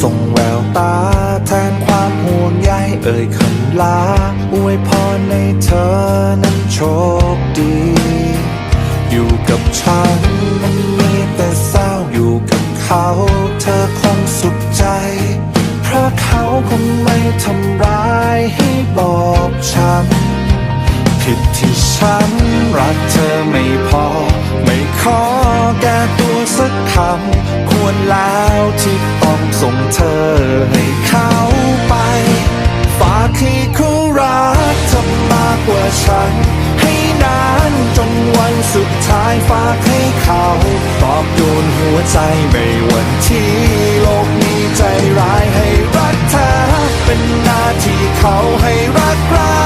ส่งแววตา แทนความห่วงใยเอ่ยคำลาอวยพรในเธอนั้นโชคดี อยู่กับฉันมันมีแต่เศร้าอยู่กับเขา เธอคงสุขใจ เพราะเขาคงไม่ทำร้ายให้บอกช้ำผิดที่ฉันรักเธอไม่พอ ฉัน ให้นานจนวันสุดท้ายฝากให้เขา ตอบโยนหัวใจไม่วันที่โลกนี้ใจร้ายให้รักเธอ เป็นหน้าที่เขาให้รักเรา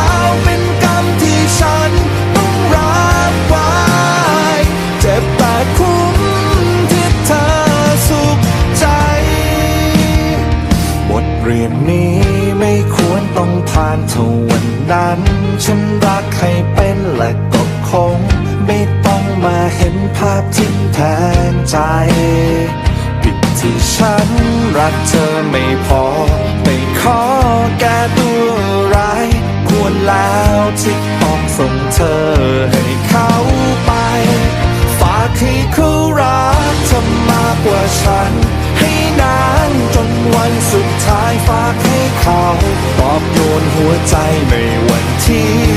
นั้น ฉันรักให้เป็นและก็คง ไม่ต้องมาเห็นภาพทิ้งแทนใจ ผิดที่ฉันรักเธอไม่พอ ไม่ขอแก้ตัวร้าย ควรแล้วที่ต้องส่งเธอให้เขาไป ฝากให้เขารักเธอมากกว่าฉัน หัวใจในวันที่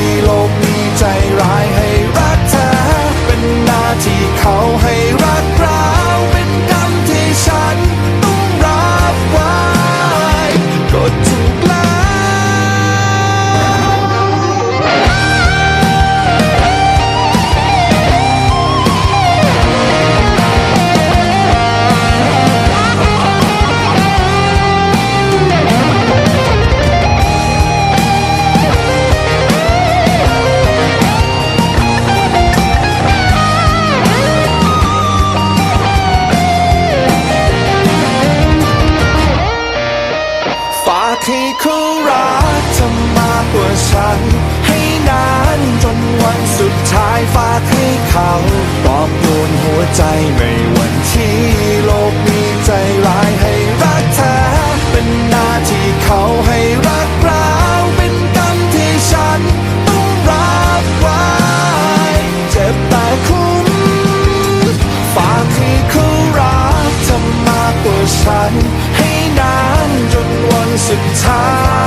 เขาปลอบโยนหัวใจในวันที่โลกนี้ใจร้ายให้รักเธอ เป็นหน้าที่เขาให้รักเราเป็นกรรมที่ฉันต้องรับไว้เจ็บแต่คุ้มฝากให้เขารักเธอมากกว่าฉัน ให้นานจนวันสุดท้าย